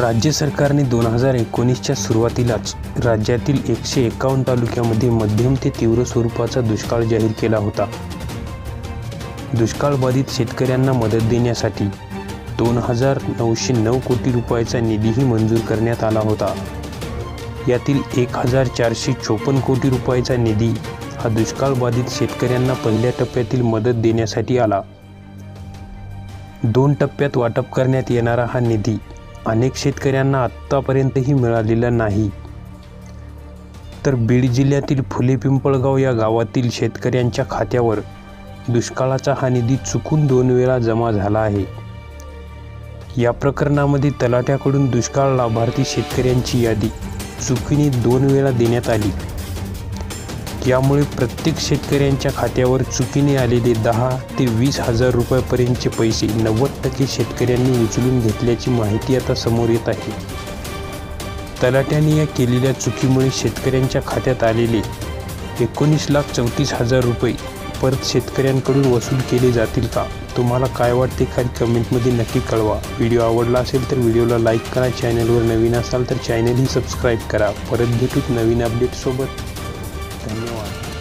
राज्य सरकारने दोन हजार एकोणीसच्या सुरुवातीलाच राज्यातील एकशे एकावन्न तालुक्यामध्ये मध्यम ते तीव्र स्वरूपाचा दुष्काळ जाहीर केला होता. दुष्काळबाधित शेतकऱ्यांना मदत देण्यासाठी दोन हजार नऊशे नऊ कोटी रुपयाचा निधीही मंजूर करण्यात आला होता. यातील एक हजार चारशे चोपन्न कोटी रुपयाचा निधी हा दुष्काळबाधित शेतकऱ्यांना पहिल्या टप्प्यातील मदत देण्यासाठी आला. दोन टप्प्यात वाटप करण्यात येणारा हा निधी अनेक शेतकऱ्यांना आत्तापर्यंतही मिळालेलं नाही. तर बीड जिल्ह्यातील फुले पिंपळगाव या गावातील शेतकऱ्यांच्या खात्यावर दुष्काळाचा हा निधी चुकून दोन वेळा जमा झाला आहे. या प्रकरणामध्ये तलाट्याकडून दुष्काळ लाभार्थी शेतकऱ्यांची यादी चुकीने दोन वेळा देण्यात आली. यामुळे प्रत्येक शेतकऱ्यांच्या खात्यावर चुकीने आलेले दहा ते वीस हजार रुपयापर्यंतचे पैसे नव्वद टक्के शेतकऱ्यांनी उचलून घेतल्याची माहिती आता समोर येत आहे. तलाट्याने या केलेल्या चुकीमुळे शेतकऱ्यांच्या खात्यात आलेले एकोणीस लाख चौतीस हजार रुपये परत शेतकऱ्यांकडून वसूल केले जातील का? तुम्हाला काय वाटते? खाली कमेंटमध्ये नक्की कळवा. व्हिडिओ आवडला असेल तर व्हिडिओला लाईक करा. चॅनलवर नवीन असाल तर चॅनलही सबस्क्राईब करा. परत भेटूत नवीन अपडेटसोबत Señor.